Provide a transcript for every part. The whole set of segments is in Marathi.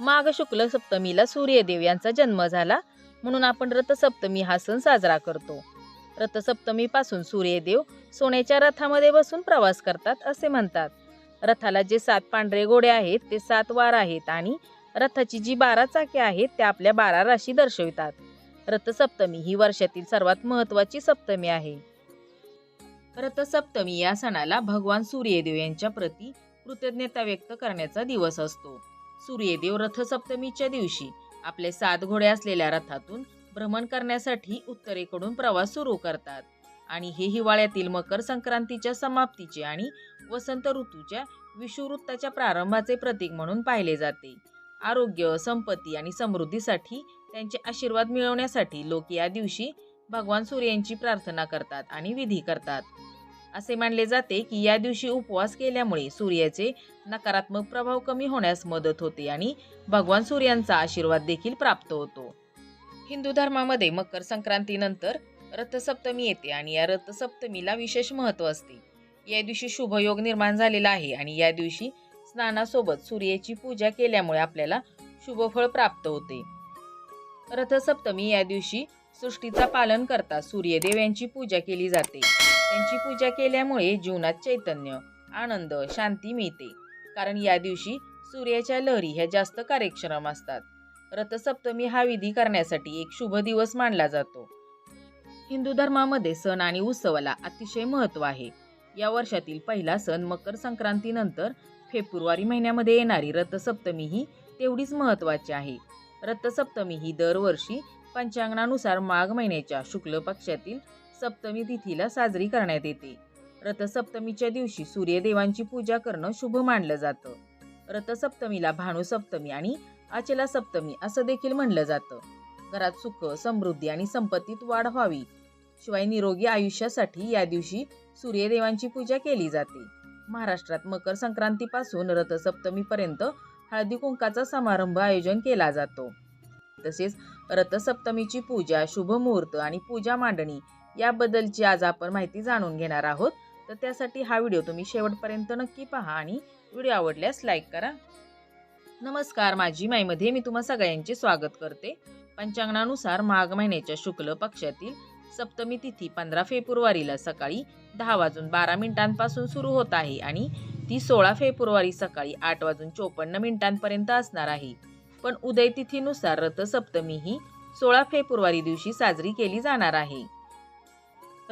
माघ शुक्ल सप्तमीला सूर्यदेव यांचा जन्म झाला. म्हणून आपण रथसप्तमी हा सण साजरा करतो. रथसप्तमीपासून सूर्यदेव सोन्याच्या रथामध्ये बसून प्रवास करतात असे म्हणतात. रथाला जे सात पांढरे घोडे आहेत ते सात वार आहेत आणि रथाची जी बारा चाके आहेत त्या आपल्या बारा राशी दर्शवितात. रथसप्तमी ही वर्षातील सर्वात महत्त्वाची सप्तमी आहे. रथसप्तमी या सणाला भगवान सूर्यदेव यांच्या प्रती कृतज्ञता व्यक्त करण्याचा दिवस असतो. सूर्यदेव रथसप्तमीच्या दिवशी आपले सात घोडे असलेल्या रथातून भ्रमण करण्यासाठी उत्तरेकडून प्रवास सुरू करतात. आणि हे हिवाळ्यातील मकर संक्रांतीच्या समाप्तीचे आणि वसंत ऋतूच्या विषुवृत्ताच्या प्रारंभाचे प्रतीक म्हणून पाहिले जाते. आरोग्य संपत्ती आणि समृद्धीसाठी त्यांचे आशीर्वाद मिळवण्यासाठी लोक या दिवशी भगवान सूर्यांची प्रार्थना करतात आणि विधी करतात. असे मानले जाते की या दिवशी उपवास केल्यामुळे सूर्याचे नकारात्मक प्रभाव कमी होण्यास मदत होते आणि भगवान सूर्यांचा आशीर्वाद देखील प्राप्त होतो. हिंदू धर्मामध्ये मकर संक्रांतीनंतर रथसप्तमी येते आणि या रथसप्तमीला विशेष महत्त्व असते. या दिवशी शुभयोग निर्माण झालेला आहे आणि या दिवशी स्नानासोबत सूर्याची पूजा केल्यामुळे आपल्याला शुभफळ प्राप्त होते. रथसप्तमी या दिवशी सृष्टीचा पालन करता सूर्यदेव यांची पूजा केली जाते. त्यांची पूजा केल्यामुळे जीवनात चैतन्य आनंद शांती मिळते. कारण या दिवशी सूर्याच्या लहरी ह्या जास्त कार्यक्षम असतात. रथसप्तमी हा विधी करण्यासाठी एक शुभ दिवस मानला जातो. हिंदू धर्मामध्ये सण आणि उत्सवाला अतिशय महत्त्व आहे. या वर्षातील पहिला सण मकर संक्रांतीनंतर फेब्रुवारी महिन्यामध्ये येणारी रथसप्तमी ही तेवढीच महत्त्वाची आहे. रथसप्तमी ही दरवर्षी पंचांगणानुसार माघ महिन्याच्या शुक्ल पक्षातील सप्तमी तिथीला साजरी करण्यात येते. रथसप्तमीच्या दिवशी सूर्यदेवांची पूजा करणं शुभ मानलं जातं. रथसप्तमीला भानुसप्तमी आणि अचला सप्तमी असं देखील म्हणलं जातं. घरात सुख समृद्धी आणि संपत्तीत वाढ व्हावी. शिवाय निरोगी आयुष्यासाठी या दिवशी सूर्यदेवांची पूजा केली जाते. महाराष्ट्रात मकर संक्रांतीपासून रथसप्तमीपर्यंत हळदी कुंकाचा समारंभ आयोजन केला जातो. तसेच रथसप्तमीची पूजा शुभ मुहूर्त आणि पूजा मांडणी याबद्दलची आज आपण माहिती जाणून घेणार आहोत. तर त्यासाठी हा व्हिडिओ तुम्ही शेवटपर्यंत नक्की पहा आणि व्हिडिओ आवडल्यास लाईक करा. नमस्कार माझी माईमध्ये मी तुम्हा सगळ्यांचे स्वागत करते. पंचांगणानुसार माघ महिन्याच्या शुक्ल पक्षातील सप्तमी तिथी पंधरा फेब्रुवारीला सकाळी दहा वाजून बारा मिनिटांपासून सुरू होत आहे आणि ती सोळा फेब्रुवारी सकाळी आठ वाजून चोपन्न मिनिटांपर्यंत असणार आहे. पण उदय तिथीनुसार रथसप्तमी ही सोळा फेब्रुवारी दिवशी साजरी केली जाणार आहे.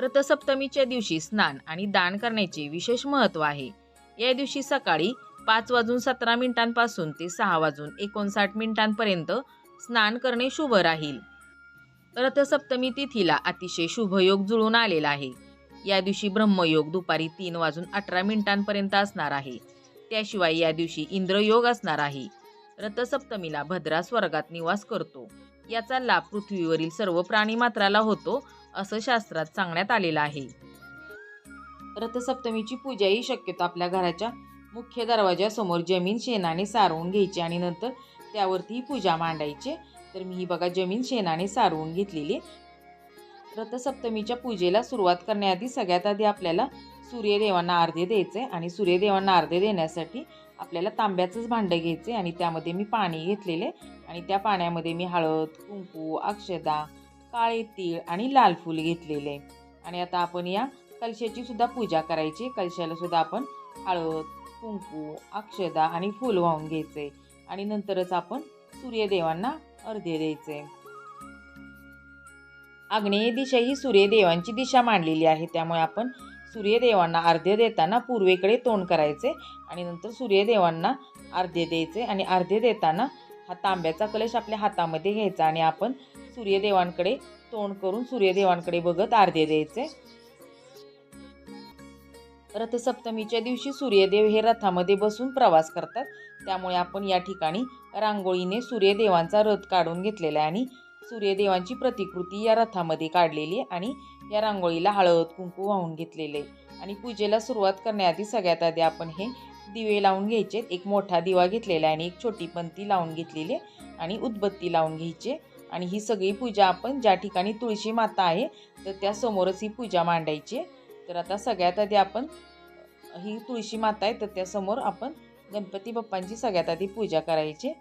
रथसप्तमीच्या दिवशी स्नान आणि दान करण्याचे विशेष महत्त्व आहे. या दिवशी सकाळी पाच वाजून सतरा मिनिटांपासून ते सहा वाजून एकोणसाठ मिनिटांपर्यंत स्नान करणे शुभ राहील. रथसप्तमी तिथीला अतिशय शुभयोग जुळून आलेला आहे. या दिवशी ब्रह्मयोग दुपारी तीन वाजून अठरा मिनिटांपर्यंत असणार आहे. त्याशिवाय या दिवशी इंद्रयोग असणार आहे. रथसप्तमीला भद्रा स्वर्गात निवास करतो. याचा लाभ पृथ्वीवरील सर्व प्राणीमात्राला होतो असं शास्त्रात सांगण्यात आलेलं आहे. रथसप्तमीची पूजा ही शक्यतो आपल्या घराच्या मुख्य दरवाजासमोर जमीन शेणाने सारवून घ्यायची आणि नंतर त्यावरती ही पूजा मांडायची. तर मी ही बघा जमीन शेणाने सारवून घेतलेली रथसप्तमीच्या पूजेला सुरुवात करण्याआधी सगळ्यात आधी आपल्याला सूर्यदेवांना अर्धे द्यायचे आणि सूर्यदेवांना अर्धे देण्यासाठी आपल्याला तांब्याचंच भांडं घ्यायचे आणि त्यामध्ये मी पाणी घेतलेले आणि त्या पाण्यामध्ये मी हळद कुंकू अक्षदा काळे तीळ आणि लाल फूल घेतलेले. आणि आता आपण या कलशाची सुद्धा पूजा करायची. कलशाला सुद्धा आपण हळद कुंकू अक्षदा आणि फूल वाहून घ्यायचे. आणि नंतरच आपण सूर्यदेवांना अर्धे द्यायचे. आग्नेय दिशा ही सूर्यदेवांची दिशा मांडलेली आहे. त्यामुळे आपण सूर्यदेवांना अर्धे देताना पूर्वेकडे तोंड करायचे आणि नंतर सूर्यदेवांना अर्धे द्यायचे. आणि अर्धे देताना हा तांब्याचा कलश आपल्या हातामध्ये घ्यायचा आणि आपण सूर्यदेवांकडे तोंड करून सूर्यदेवांकडे बघत अर्धे द्यायचे. रथसप्तमीच्या दिवशी सूर्यदेव हे रथामध्ये बसून प्रवास करतात. त्यामुळे आपण या ठिकाणी रांगोळीने सूर्यदेवांचा रथ काढून घेतलेला आहे आणि सूर्यदेवांची प्रतिकृती या रथामध्ये काढलेली आहे आणि या रांगोळीला हळद कुंकू वाहून घेतलेले आणि पूजेला सुरुवात करण्याआधी सगळ्यात आधी आपण हे दिवे लावून घ्यायचे. एक मोठा दिवा घेतलेला आहे आणि एक छोटी पंती लावून घेतलेली आहे आणि उदबत्ती लावून घ्यायची आणि ही सगळी पूजा आपण ज्या ठिकाणी तुळशी माता आहे तर त्या समोरच ही पूजा मांडायची तर आता सगळ्यात आधी आपण ही तुळशी माता आहे तर त्यासमोर आपण गणपती बाप्पांची सगळ्यात आधी पूजा करायची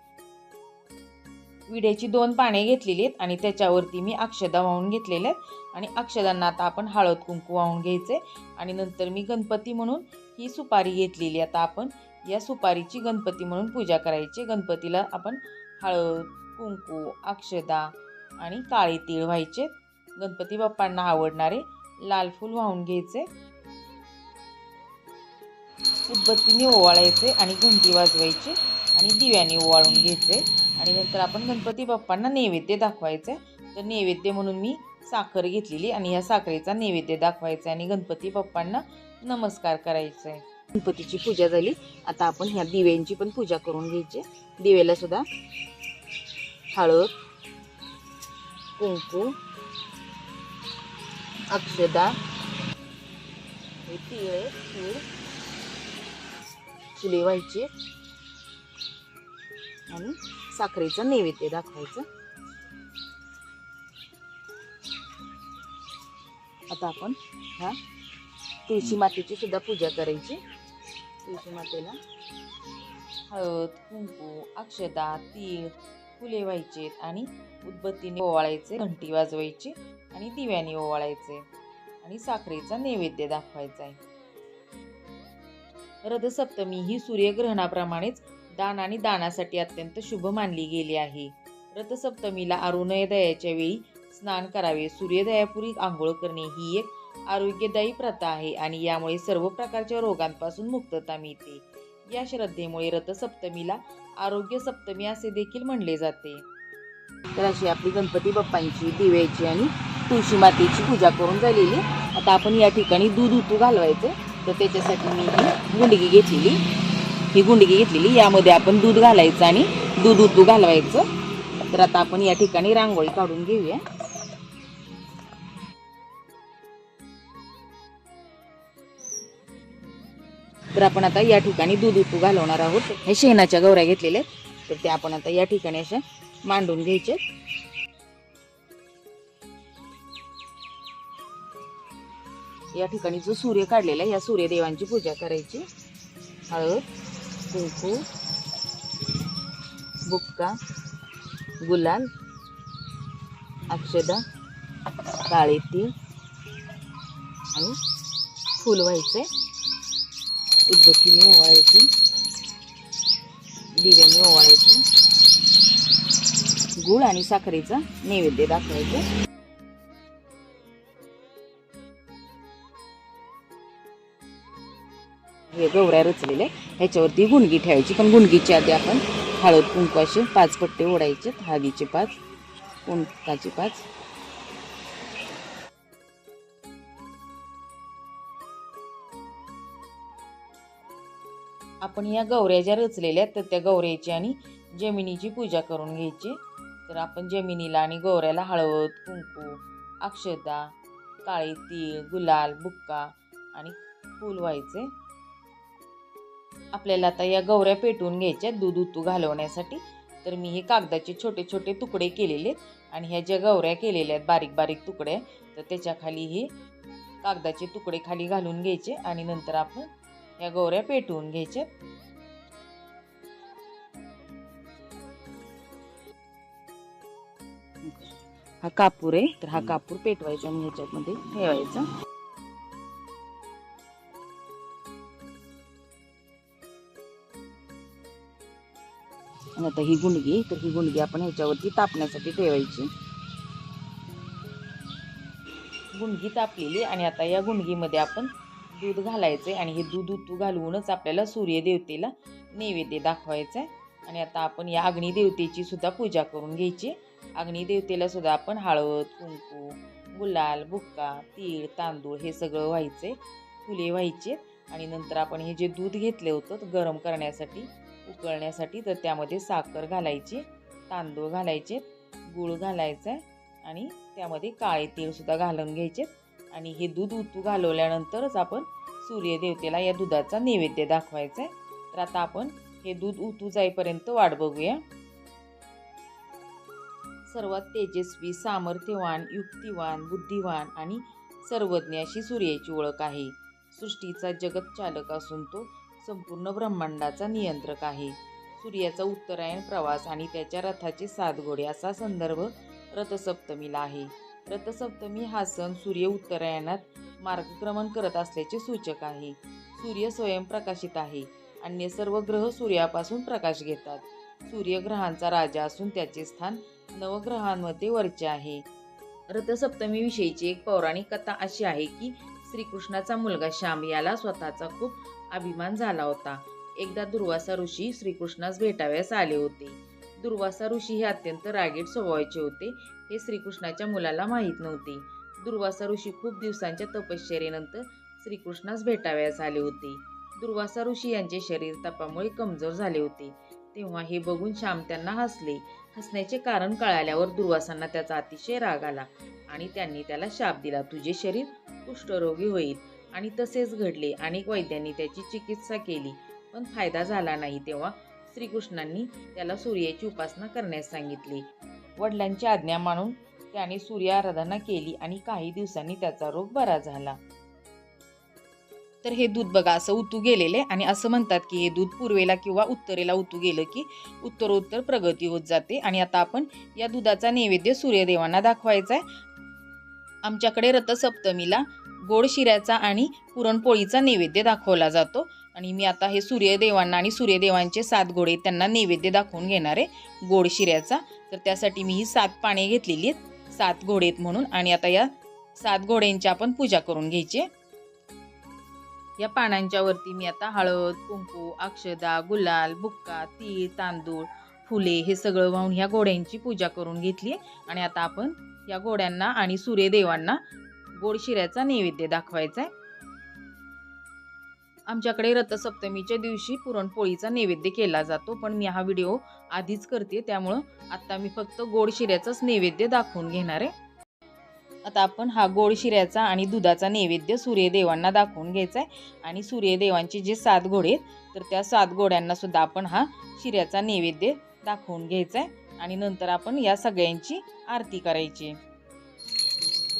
विड्याची दोन पाने घेतलेली आहेत आणि त्याच्यावरती मी अक्षदा वाहून घेतलेल्या आहेत. आणि अक्षदांना आता आपण हळद कुंकू वाहून घ्यायचे आणि नंतर मी गणपती म्हणून ही सुपारी घेतलेली आता आपण या सुपारीची गणपती म्हणून पूजा करायची गणपतीला आपण हळद कुंकू अक्षदा आणि काळे तीळ व्हायचे. गणपती बाप्पांना आवडणारे लाल फूल वाहून घ्यायचे. उदबत्तीने ओवाळायचे आणि घंटी वाजवायची आणि दिव्याने ओवाळून घ्यायचे. आणि नंतर आपण गणपती बाप्पांना नैवेद्य दाखवायचे. तर नैवेद्य म्हणून मी साखर घेतलेली आणि या साखरेचा नैवेद्य दाखवायचा आणि गणपती बाप्पांना नमस्कार करायचा. आहे गणपतीची पूजा झाली. आता आपण ह्या दिव्यांची पण पूजा करून घ्यायची. दिव्याला सुद्धा हळद कुंकू. अक्षदा. हे तिळे तीळ फुले व्हायची. आणि साखरेचं नैवेद्य दाखवायचं. आता आपण ह्या तुळशी मातेची सुद्धा पूजा करायची. तुळशी मातेला हळद कुंकू अक्षदा तीळ फुले व्हायचे आणि उदबत्तीने ओवाळायचे घंटी वाजवायची आणि दिव्याने ओवाळायचे आणि साखरेचा नैवेद्य दाखवायचा आहे. रथसप्तमी ही सूर्यग्रहणाप्रमाणेच दान आणि दानासाठी अत्यंत शुभ मानली गेली आहे. रथसप्तमीला अरुणोदयाच्या वेळी स्नान करावे सूर्योदयापूर्वी आंघोळ करणे ही एक आरोग्यदायी प्रथा आहे आणि यामुळे सर्व प्रकारच्या रोगांपासून मुक्तता मिळते. या श्रद्धेमुळे रथसप्तमीला आरोग्य सप्तमी असे देखील म्हणले जाते. तर अशी आपली गणपती बाप्पांची दिव्याची आणि तुळशी मातेची पूजा करून झालेली. आता आपण या ठिकाणी दूध उतू घालवायचं. तर त्याच्यासाठी मी ही गुंडगी घेतलेली. ही गुंडगी घेतलेली. यामध्ये आपण दूध घालायचं आणि दूध उतू घालवायचं. तर आता आपण या ठिकाणी रांगोळी काढून घेऊया. तर आपण आता या ठिकाणी दूध उतू घालवणार आहोत. हे शेणाच्या गौऱ्या घेतलेल्या आहेत. तर ते आपण आता या ठिकाणी अशा मांडून घ्यायचे या ठिकाणी जो सूर्य काढलेला आहे या सूर्यदेवांची पूजा करायची. हळद कुंकू बुक्का गुलाल अक्षदा काळेती आणि फुल व्हायचे. उदबत्तीने ओवाळायची. दिव्याने ओवाळायचे. गुळ आणि साखरेचा नैवेद्य दाखवायचं. हे गवऱ्या रचलेले ह्याच्यावरती गुणगी ठेवायची. पण गुणगीची आधी आपण हळद कुंकू असे पाच पट्टे ओढायचे हळदीचे पाच कुंकाचे पाच. आपण या गौऱ्या ज्या रचलेल्या आहेत तर त्या गौऱ्याची आणि जमिनीची पूजा करून घ्यायची. तर आपण जमिनीला आणि गौऱ्याला हळद कुंकू अक्षता काळे तीळ गुलाल बुक्का आणि फूल व्हायचे. आपल्याला आता या गौऱ्या पेटवून घ्यायच्या दूध उतू घालवण्यासाठी. तर मी हे कागदाचे छोटे छोटे तुकडे केलेले आहेत आणि ह्या ज्या गौऱ्या केलेल्या आहेत बारीक बारीक तुकडे तर त्याच्याखाली हे कागदाचे तुकडे खाली घालून घ्यायचे आणि नंतर आपण या गौऱ्या पेटवून घ्यायच्या. हा कापूर आहे तर हा कापूर पेटवायचा आणि ह्याच्यामध्ये ठेवायचा. आणि आता ही गुंडगी तर ही गुंडगी आपण ह्याच्यावरती तापण्यासाठी ठेवायची. गुंडगी तापलेली आणि आता या गुंडगीमध्ये आपण दूध घालायचे आणि हे दूध उतू घालवूनच आपल्याला सूर्यदेवतेला नैवेद्य दाखवायचं आहे आणि आता आपण या अग्निदेवतेची सुद्धा पूजा करून घ्यायची. अग्निदेवतेला सुद्धा आपण हळद कुंकू गुलाल बुक्का तीळ तांदूळ हे सगळं व्हायचे फुले व्हायचे आणि नंतर आपण हे जे दूध घेतले होतं गरम करण्यासाठी उकळण्यासाठी तर त्यामध्ये साखर घालायची तांदूळ घालायचे गूळ घालायचा आणि त्यामध्ये काळे तीळसुद्धा घालून घ्यायचे आणि हे दूध उतू घालवल्यानंतरच आपण सूर्यदेवतेला या दुधाचा नैवेद्य दाखवायचा आहे तर आता आपण हे दूध उतू जाईपर्यंत वाट बघूया. सर्वात तेजस्वी सामर्थ्यवान युक्तिवान बुद्धिवान आणि सर्वज्ञ अशी सूर्याची ओळख आहे. सृष्टीचा जगत चालक असून तो संपूर्ण ब्रह्मांडाचा नियंत्रक आहे. सूर्याचा उत्तरायण प्रवास आणि त्याच्या रथाचे सात घोडे असा संदर्भ रथसप्तमीला आहे. रथसप्तमी हा सण सूर्य उत्तरायणात मार्गक्रमण करत असल्याचे सूचक आहे. सूर्य स्वयंप्रकाशित आहे. अन्य सर्व ग्रह सूर्यापासून प्रकाश घेतात. सूर्यग्रहांचा राजा असून त्याचे स्थान नवग्रहांमध्ये वरचे आहे. रथसप्तमीविषयीची एक पौराणिक कथा अशी आहे की श्रीकृष्णाचा मुलगा श्याम याला स्वतःचा खूप अभिमान झाला होता. एकदा दुर्वासा ऋषी श्रीकृष्णास भेटाव्यास आले होते. दुर्वासा ऋषी हे अत्यंत रागीट स्वभावाचे होते. हे श्रीकृष्णाच्या मुलाला माहीत नव्हते. दुर्वासा ऋषी खूप दिवसांच्या तपश्चर्येनंतर श्रीकृष्णास भेटाव्यास आले होते. दुर्वासा ऋषी यांचे शरीर तपामुळे कमजोर झाले होते. तेव्हा हे बघून श्याम त्यांना हसले. हसण्याचे कारण कळाल्यावर दुर्वासांना त्याचा अतिशय राग आला आणि त्यांनी त्याला शाप दिला तुझे शरीर कुष्ठरोगी होईल. आणि तसेच घडले. अनेक वैद्यांनी त्याची चिकित्सा केली पण फायदा झाला नाही. तेव्हा श्रीकृष्णांनी त्याला सूर्याची उपासना करण्यास सांगितली. वडिलांची आज्ञा मानून त्याने सूर्य आराधना केली आणि काही दिवसांनी त्याचा रोग बरा झाला. तर हे दूध बघा असं उतू गेलेले आणि असं म्हणतात की हे दूध पूर्वेला किंवा उत्तरेला उतू गेलं की उत्तरोत्तर प्रगती होत जाते. आणि आता आपण या दुधाचा नैवेद्य सूर्यदेवांना दाखवायचा आहे. आमच्याकडे रथसप्तमीला गोड शिऱ्याचा आणि पुरणपोळीचा नैवेद्य दाखवला जातो. आणि मी आता हे सूर्यदेवांना आणि सूर्यदेवांचे सात घोडे त्यांना नैवेद्य दाखवून घेणार आहे गोड शिऱ्याचा. तर त्यासाठी मी ही सात पाने घेतलेली आहेत सात घोडे आहेत म्हणून. आणि आता या सात घोड्यांची आपण पूजा करून घ्यायची या पानांच्या वरती मी आता हळद कुंकू अक्षदा गुलाल बुक्का तीळ तांदूळ फुले हे सगळं वाहून ह्या घोड्यांची पूजा करून घेतली आणि आता आपण या घोड्यांना आणि सूर्यदेवांना गोड शिऱ्याचा नैवेद्य दाखवायचा आहे. आमच्याकडे रथसप्तमीच्या दिवशी पुरणपोळीचा नैवेद्य केला जातो पण मी हा व्हिडिओ आधीच करते त्यामुळं आत्ता मी फक्त गोड शिऱ्याचाच नैवेद्य दाखवून घेणार आहे. आता आपण हा गोड शिऱ्याचा आणि दुधाचा नैवेद्य सूर्यदेवांना दाखवून घ्यायचा आहे आणि सूर्यदेवांचे जे सात घोडे आहेत तर त्या सात घोड्यांना सुद्धा आपण हा शिऱ्याचा नैवेद्य दाखवून घ्यायचा आहे आणि नंतर आपण या सगळ्यांची आरती करायची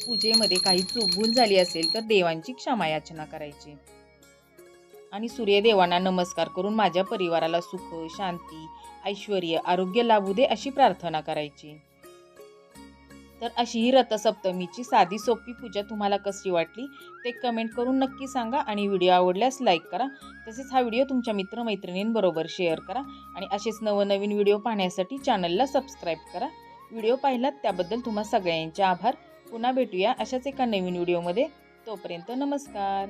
पूजेमध्ये काही चूकभूल झाली असेल तर देवांची क्षमा याचना करायची आणि सूर्यदेवांना नमस्कार करून माझ्या परिवाराला सुख शांती ऐश्वर आरोग्य लाभू दे अशी प्रार्थना करायची. तर अशी ही रथसप्तमीची साधी सोपी पूजा तुम्हाला कशी वाटली ते कमेंट करून नक्की सांगा आणि व्हिडिओ आवडल्यास लाईक करा. तसेच हा व्हिडिओ तुमच्या मित्रमैत्रिणींबरोबर शेअर करा आणि असेच नवनवीन व्हिडिओ पाहण्यासाठी चॅनलला सबस्क्राईब करा. व्हिडिओ पाहिलात त्याबद्दल तुम्हा सगळ्यांचे आभार. पुन्हा भेटूया अशाच एका नवीन व्हिडिओमध्ये. तोपर्यंत नमस्कार.